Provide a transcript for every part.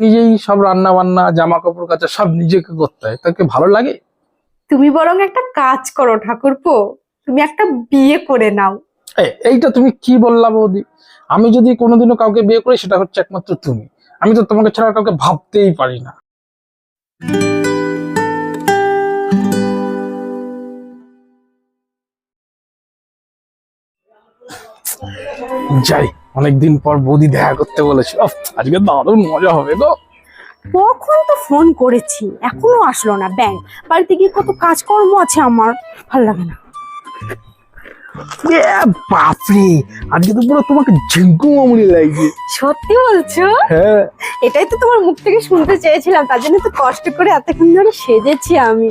নিজেই সব রান্না বান্না জামা কাপড় কাচা সব নিজেকে করতে হয়। তাকে ভালো লাগে? তুমি বরং একটা কাজ করো ঠাকুরপো তুমি একটা বিয়ে করে নাও। এইটা তুমি কি বললা বৌদি? আমি যদি কোনোদিনও কাউকে বিয়ে করি সেটা হচ্ছে একমাত্র তুমি। আমি তো তোমাকে ছাড়া কাউকে ভাবতেই পারি না। যাই। অনেকদিন পর বৌদি দেখা করতে বলেছে উফ, আজকে দারুণ মজা হবে গো। কখন তো ফোন করেছি এখনও আসলো না ব্যাংক বাড়িতে গিয়ে কত কাজকর্ম আছে আমার ভালো লাগে না। বাপরে আজকে তো পুরো তোমাকে ঝিঙ্কু মামুনি লাগছে। সত্যি বলছো? হ্যাঁ। এটাই তো তোমার মুখ থেকে শুনতে চেয়েছিলাম তার জন্য তো কষ্ট করে এতক্ষণ ধরে সেজেছি আমি।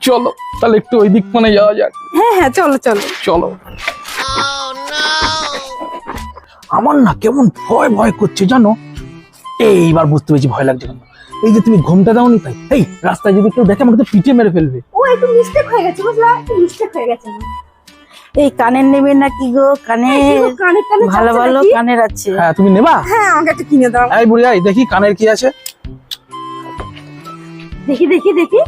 চলো তাহলে একটু ওই দিক মানে যাওয়া যাক। হ্যাঁ হ্যাঁ চলো চলো। চলো। আমার না কেমন ভয় ভয় করছে জানো? এইবার বুঝতে পেরেছি ভয় লাগছে কেন। এই যে তুমি ঘুমটা দাওনি তাই? এই রাস্তায় যদি কেউ দেখে আমাকে তো পিঠে মেরে ফেলবে। ও একটু মিস্টেক হয়ে গেছে বুঝলা? একটু মিস্টেক হয়ে গেছে এই কানের নেবে নাকি গো? কানে কানে কানে ভালো ভালো? কানের আছে। হ্যাঁ তুমি নেবা? হ্যাঁ আমাকে একটা কিনে দাও। এই বুড়ি আই দেখি কানের কি আছে। দেখি দেখি দেখি।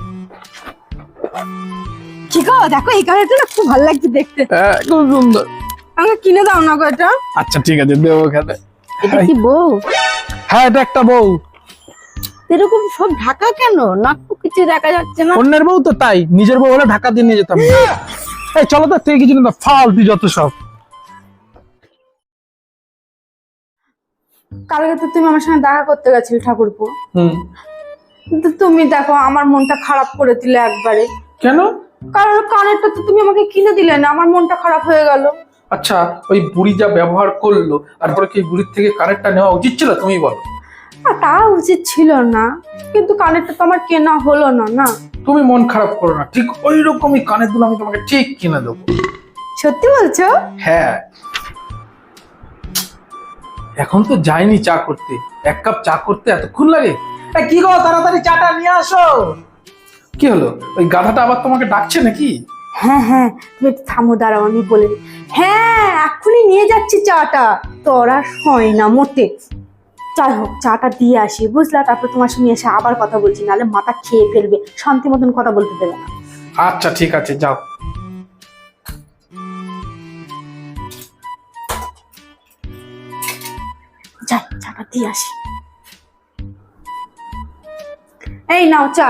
কি গো দেখো এই কালারটা না খুব ভালো লাগছে দেখতে। হ্যাঁ খুব সুন্দর। আমাকে কিনে দাও না গো এটা। আচ্ছা ঠিক আছে দেবো ওখানে। এটা কি বউ? হ্যাঁ এটা একটা বউ। এরকম সব ঢাকা কেন? নাক কিছু দেখা যাচ্ছে না। অন্যের বউ তো তাই নিজের বউ হলে ঢাকা দিয়ে নিয়ে যেতাম। এই চলো তো থেকে কিছু না ফালতু যত সব। কালকে তো তুমি আমার সঙ্গে দেখা করতে গেছিলে ঠাকুরপো। হুম। কিন্তু তুমি দেখো আমার মনটা খারাপ করে দিলে একবারে। কেন? কারণ কানেরটা তো তুমি আমাকে কিনে দিলে না আমার মনটা খারাপ হয়ে গেল। আচ্ছা ওই বুড়ি যা ব্যবহার করল তারপরে কি বুড়ির থেকে কানেরটা নেওয়া উচিত ছিল? তুমি বলো। তা উচিত ছিল না। কিন্তু কানেরটা তো আমার কেনা হলো না না। তুমি মন খারাপ করো না। ঠিক ওই রকমই কানের দুল আমি তোমাকে ঠিক কিনে দেবো। সত্যি বলছো? হ্যাঁ। এখন তো যাইনি চা করতে। এক কাপ চা করতে এতক্ষণ লাগে? কি গো তাড়াতাড়ি চাটা নিয়ে আসো। কি হলো? ওই গাধাটা আবার তোমাকে ডাকছে নাকি? হ্যাঁ হ্যাঁ তুমি একটু থামো দাঁড়াও আমি বলে। হ্যাঁ এক্ষুনি নিয়ে যাচ্ছি চাটা। তোর আর হয় না মোটে। যাই হোক চাটা দিয়ে আসি বুঝলা? তারপর তোমার সঙ্গে এসে আবার কথা বলছি নাহলে মাথা খেয়ে ফেলবে। শান্তি মতন কথা বলতে দেবে না। আচ্ছা ঠিক আছে যাও। যাই চাটা দিয়ে আসি। এই নাও চা।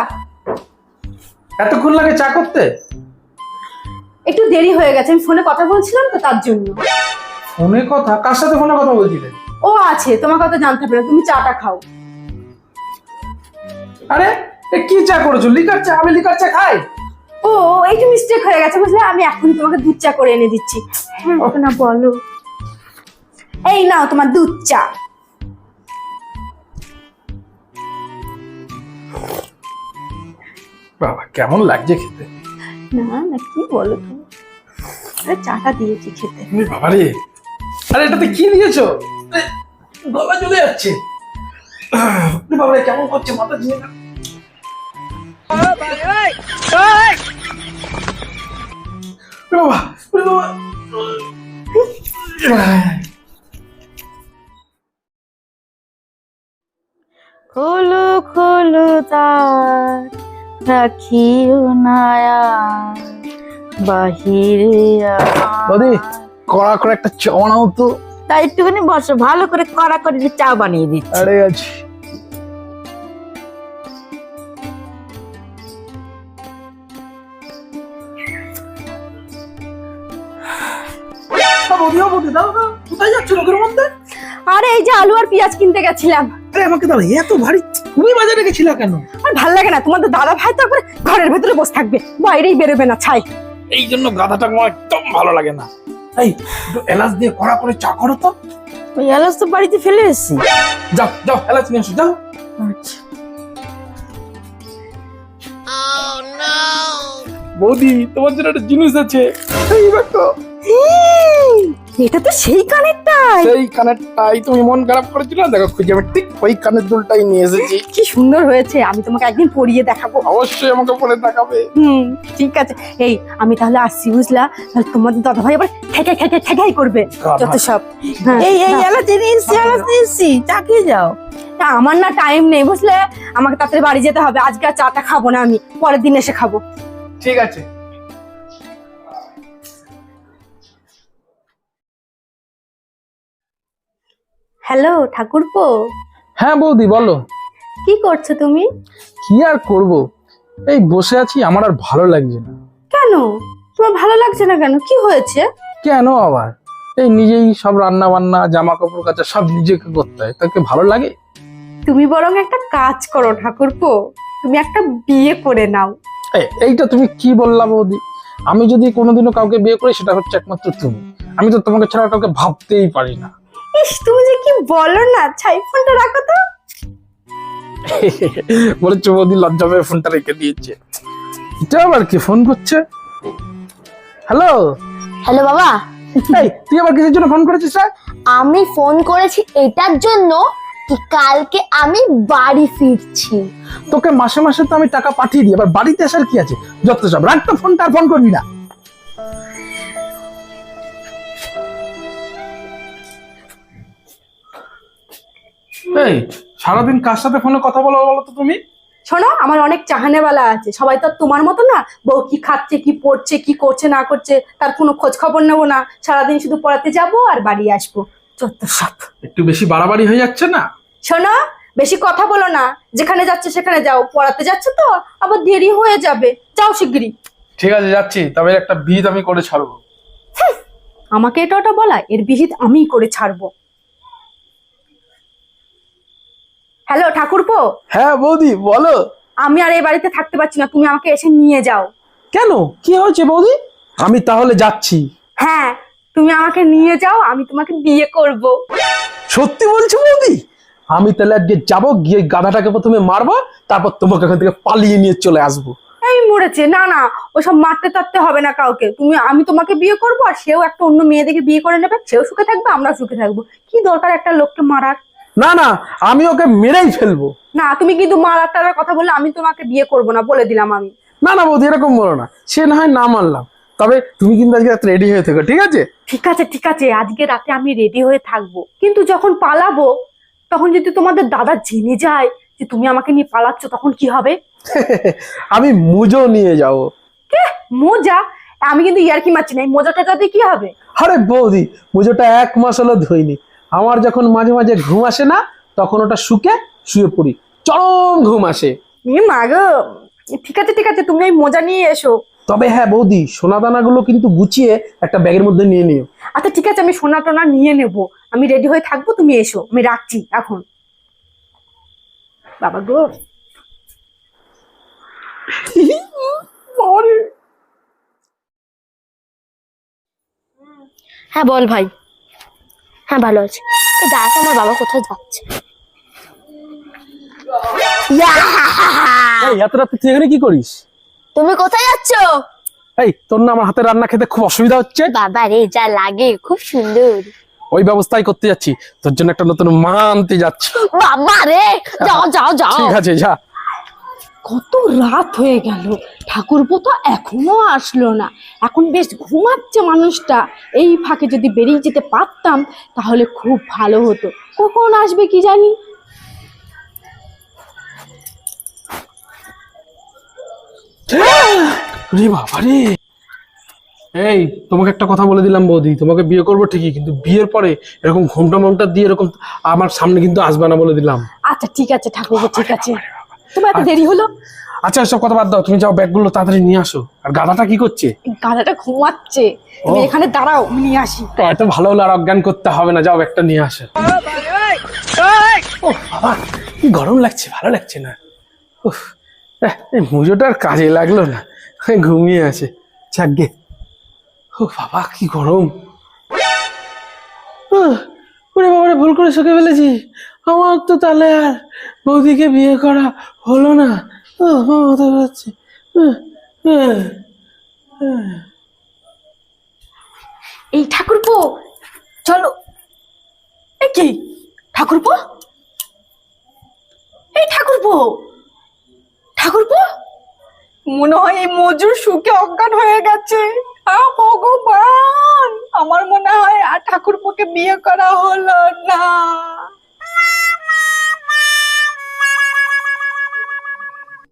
এতক্ষণ লাগে চা করতে? একটু দেরি হয়ে গেছে আমি ফোনে কথা বলছিলাম তো তার জন্য। ফোনে কথা? কার সাথে ফোনে কথা বলছিলে? ও আছে তোমার কথা জানতে পারে তুমি চাটা খাও। আরে এ কি চা করেছ? লিকার চা? আমি লিকার চা খাই? ও একটু মিস্টেক হয়ে গেছে বুঝলে? আমি এখন তোমাকে দুধ চা করে এনে দিচ্ছি। হ্যাঁ না বলো। এই নাও তোমার দুধ চা। বাবা কেমন লাগছে খেতে? না না কি বলো তুমি? আরে চাটা দিয়েছি খেতে। তুমি বাবা রে আরে এটাতে কি দিয়েছ গলা চলে যাচ্ছে। আরে বাবা রে কেমন করছে মাথা ওরে বাবা বাবা। খোলো খোলো তার রাখিও নায়া বাহিরে বৌদি কড়া করে একটা চা বানাও তো। তাই একটুখানি বসো ভালো করে কড়া করে চা বানিয়ে দিচ্ছি। আরে আছে বৌদি ও দাও দাও কোথায় যাচ্ছ লোকের মধ্যে? আরে এই যে আলু আর পেঁয়াজ কিনতে গেছিলাম। আরে আমাকে দাও এত ভারী তুমি বাজারে গেছিলা কেন? আর ভালো লাগে না তোমাদের দাদা ভাই তারপরে ঘরের ভেতরে বসে থাকবে বাইরেই বেরোবে না ছাই। এই জন্য গাধাটা আমার একদম ভালো লাগে না। এই একটু এলাচ দিয়ে কড়া করে চা করো তো। ওই এলাচ তো বাড়িতে ফেলে এসেছি। যাও যাও এলাচ নিয়ে এসো যাও। আচ্ছা। বৌদি তোমার জন্য একটা জিনিস আছে। এই দেখো। এটা তো সেই কানেরটাই। সেই কানেরটাই তুমি মন খারাপ করেছিল? দেখো খুঁজে আমি ঠিক ওই কানের দুলটাই নিয়ে এসেছি। কি সুন্দর হয়েছে আমি তোমাকে একদিন পরিয়ে দেখাবো। অবশ্যই আমাকে পরে দেখাবে। হুম ঠিক আছে। এই আমি তাহলে আসছি বুঝলা? তাহলে তোমাদের দাদা ভাই আবার ঠেকে ঠেকে ঠেকাই করবে যত সব। হ্যাঁ, এই এই। এলাচ নিয়ে এসছি এলাচ নিয়ে চা খেয়ে যাও। তা আমার না টাইম নেই বুঝলে? আমাকে তাড়াতাড়ি বাড়ি যেতে হবে। আজকে আর চাটা খাব না আমি পরের দিন এসে খাব। ঠিক আছে। হ্যালো ঠাকুরপো? হ্যাঁ বৌদি বলো। কি করছ তুমি? কি আর করব? এই বসে আছি আমার আর ভালো লাগছে না। কেন? তোমার ভালো লাগছে না কেন? কি হয়েছে? কেন আবার? এই নিজেই সব রান্না বান্না জামা কাপড় কাচা সব নিজেকে করতে হয়। তাকে ভালো লাগে? তুমি বরং একটা কাজ করো ঠাকুরপো। তুমি একটা বিয়ে করে নাও। এই- এইটা তুমি কি বললা বৌদি? আমি যদি কোনোদিনও কাউকে বিয়ে করি সেটা হচ্ছে একমাত্র তুমি। আমি তো তোমাকে ছাড়া কাউকে ভাবতেই পারি না। ইস তুমি যে কি বলো না? ছাই ফোনটা রাখো তো। বলেছে বৌদি লজ্জা পেয়ে ফোনটা রেখে দিয়েছে। এটা আবার কি ফোন করছে? হ্যালো হ্যালো বাবা। এই তুই আবার কিসের জন্য ফোন করেছিস স্যার আমি ফোন করেছি এটার জন্য কি কালকে আমি বাড়ি ফিরছি। তোকে মাসে মাসে তো আমি টাকা পাঠিয়ে দিই এবার বাড়িতে আসার কি আছে? যত সব রাখ তো ফোনটা আর ফোন করবি না। এই সারাদিন কার সাথে ফোনে কথা বলো বলো তো তুমি? শোনো আমার অনেক চাহানেওয়ালা আছে। সবাই তো তোমার মতো না। বউ কি খাচ্ছে কি পড়ছে কি করছে না করছে তার কোনো খোঁজ খবর নেব না। সারাদিন শুধু পড়াতে যাব আর বাড়ি আসব। চত্ব সব। একটু বেশি বাড়াবাড়ি হয়ে যাচ্ছে না? শোনো বেশি কথা বলো না। যেখানে যাচ্ছে সেখানে যাও। পড়াতে যাচ্ছে তো আবার দেরি হয়ে যাবে। যাও শিগগিরই। ঠিক আছে যাচ্ছি। তবে একটা বিদ আমি করে ছাড়বো। আমাকে এটা ওটা বলা। এর বিহিত আমিই করে ছাড়বো। হ্যালো ঠাকুরপো? হ্যাঁ বৌদি বলো। আমি আর এই বাড়িতে থাকতে পারছি না তুমি আমাকে এসে নিয়ে যাও। কেন? কি হয়েছে বৌদি? আমি তাহলে যাচ্ছি। হ্যাঁ তুমি আমাকে নিয়ে যাও আমি তোমাকে বিয়ে করব। সত্যি বলছো বৌদি? আমি তাহলে আজকে যাব গিয়ে গাধাটাকে প্রথমে মারবো তারপর তোমাকে এখান থেকে পালিয়ে নিয়ে চলে আসব। এই মরেছে না না ওসব মারতে তারতে হবে না কাউকে। তুমি আমি তোমাকে বিয়ে করব আর সেও একটা অন্য মেয়ে দেখে বিয়ে করে নেবে সেও সুখে থাকবে আমরা সুখে থাকব। কি দরকার একটা লোককে মারার? না না আমি ওকে মেরেই ফেলব। না তুমি কিন্তু মারার টারার কথা বললে আমি তোমাকে বিয়ে করব না বলে দিলাম আমি। না না বৌদি এরকম বলো না। সে না হয় না মানলাম। তবে তুমি কিন্তু আজকে রেডি হয়ে থেকো ঠিক আছে? ঠিক আছে ঠিক আছে আজকে রাতে আমি রেডি হয়ে থাকব। কিন্তু যখন পালাবো তখন যদি তোমাদের দাদা জেনে যায় যে তুমি আমাকে নিয়ে পালাচ্ছ তখন কি হবে? আমি মুজো নিয়ে যাব। কে? মজা? আমি কিন্তু ইয়ার্কি মারছি না মজাটা দিয়ে কি হবে? আরে বৌদি মুজোটা এক মাস হলো ধুইনি। আমার যখন মাঝে মাঝে ঘুম আসে না তখন ওটা শুকে শুয়ে পড়ি। চরম ঘুম আসে। মা গো ঠিক আছে ঠিক আছে তুমি এই মজা নিয়ে এসো। তবে হ্যাঁ বৌদি সোনা দানাগুলো কিন্তু গুছিয়ে একটা ব্যাগের মধ্যে নিয়ে নিও। আচ্ছা ঠিক আছে আমি সোনা টোনা নিয়ে নেব। আমি রেডি হয়ে থাকব তুমি এসো আমি রাখছি এখন। বাবা গো। হ্যাঁ বল ভাই। হ্যাঁ ভালো আছে। এই দেখ আমার বাবা কোথায় যাচ্ছে? এত রাতে তুই এখানে কি করিস? তুমি কোথায় যাচ্ছ? এই তোর না আমার হাতে রান্না খেতে খুব অসুবিধা হচ্ছে? বাবা রে যা লাগে খুব সুন্দর। ওই ব্যবস্থাই করতে যাচ্ছি। তোর জন্য একটা নতুন মা আনতে যাচ্ছি। বাবা রে যাও যাও যাও। ঠিক আছে যা। কত রাত হয়ে গেল। ঠাকুরপো তো এখনও আসলো না। এখন বেশ ঘুমাচ্ছে মানুষটা। এই ফাঁকে যদি বেরিয়ে যেতে পারতাম তাহলে খুব ভালো হতো। কখন আসবে কি জানি? রে বাবা রে। এই তোমাকে একটা কথা বলে দিলাম বৌদি। তোমাকে বিয়ে করব ঠিকই কিন্তু বিয়ের পরে এরকম ঘোমটা মোমটা দিয়ে এরকম আমার সামনে কিন্তু আসবে না বলে দিলাম। আচ্ছা ঠিক আছে ঠাকুরপো ঠিক আছে। তোমার এত দেরি হলো? আচ্ছা সব কথা বাদ দাও তুমি যাও ব্যাগগুলো তাড়াতাড়ি নিয়ে আসো। আর গাদাটা কি করছে? গাধাটা ঘুমাচ্ছে। তুমি এখানে দাঁড়াও আমি নিয়ে আসি। তো এত ভালো হলো আর অজ্ঞান করতে হবে না যাও ব্যাগটা নিয়ে আসো। ও বাবা কি গরম লাগছে ভালো লাগছে না। উফ, এই মুজোটা আর কাজে লাগল না ঘুমিয়ে আছে। চাকগে ও বাবা কি গরম। ওরে বাবারে ভুল করে শুকে ফেলেছি। আমার তো তাহলে আর বৌদিকে বিয়ে করা হলো না। মাথা ঘুরাচ্ছে। এই ঠাকুরপো চলো। এ কি? ঠাকুরপো? এই ঠাকুরপো ঠাকুরপো? মনে হয় এই মজুর সুখে অজ্ঞান হয়ে গেছে। আ ভগবান! আমার মনে হয় আর ঠাকুরপোকে বিয়ে করা হলো না।